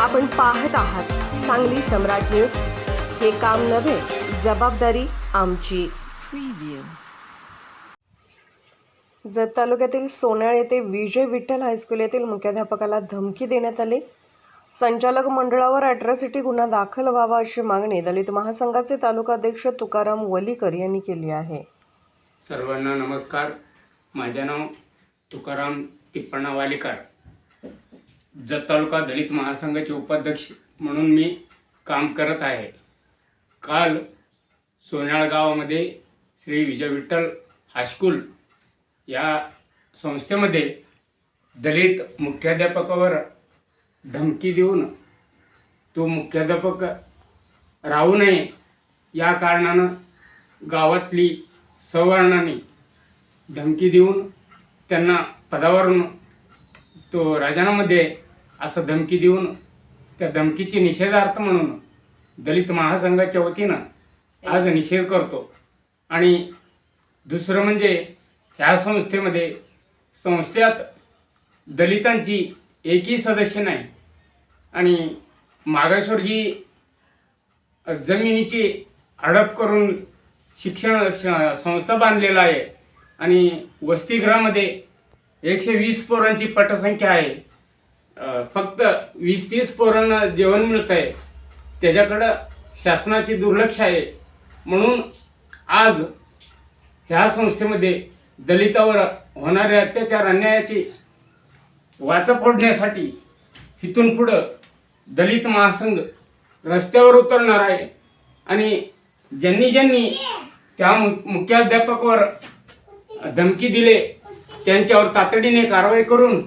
आपण पाहत आहात सांगली सम्राट न्यूज. हे काम नव्हे जबाबदारी आमची. जत तालुक्यातील सोनाळ येथे विजय विठ्ठल हायस्कूल येथील मुख्याध्यापकाला धमकी देण्यात आली. संचालक मंडळावर अॅट्रॉसिटी गुन्हा दाखल व्हावा अशी मागणी दलित महासंघाचे तालुका अध्यक्ष तुकाराम वलीकर यांनी केली आहे. सर्वांना नमस्कार. माझे नाव तुकाराम टिप्पणा वालीकर. जत तालुका दलित महासंघाचे उपाध्यक्ष म्हणून मी काम करत आहे. काल सोन्याळ गावामध्ये श्री विजय विठ्ठल हायस्कूल या संस्थेमध्ये दलित मुख्याध्यापकावर धमकी देऊन तो मुख्याध्यापक राहू नये या कारणानं गावातली सवर्णाने धमकी देऊन त्यांना पदावरून तो राजीनामध्ये असं धमकी देऊन त्या धमकीची निषेधार्थ म्हणून दलित महासंघाच्या वतीनं आज निषेध करतो. आणि दुसरं म्हणजे ह्या संस्थेमध्ये संस्थेत दलितांची एकही सदस्य नाही. आणि मागासवर्गीय जमिनीची हडप करून शिक्षण संस्था बांधलेला आहे. आणि वसतिगृहामध्ये एकशे वीस पोरांची पटसंख्या आहे. फक्त वीस तीस पोरांना जेवण मिळत आहे त्याच्याकडं शासनाची दुर्लक्ष आहे. म्हणून आज ह्या संस्थेमध्ये दलितावर होणारे अत्याचार अन्यायाची वाचा फोडण्यासाठी इथून पुढं दलित महासंघ रस्त्यावर उतरणार आहे. आणि ज्यांनी ज्यांनी त्या मु- मुख्याध्यापकावर धमकी दिले त्यांच्यावर तातडीने कारवाई करून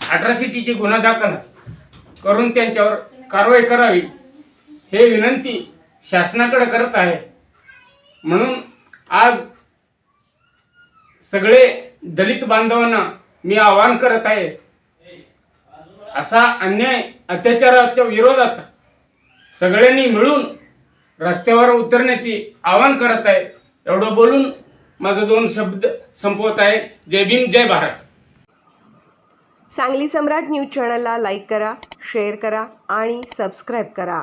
अट्रॉसिटीचे गुन्हा दाखल करून त्यांच्यावर कारवाई करावी हे विनंती शासनाकडे करत आहे. म्हणून आज सगळे दलित बांधवांना मी आवाहन करत आहे असा अन्याय अत्याचाराच्या विरोधात सगळ्यांनी मिळून रस्त्यावर उतरण्याची आवाहन करत आहे. एवढं बोलून माझं दोन शब्द संपवत आहे. जय भीम जय भारत. सांगली सम्राट न्यूज चॅनलला लाईक करा शेअर करा आणि सबस्क्राईब करा.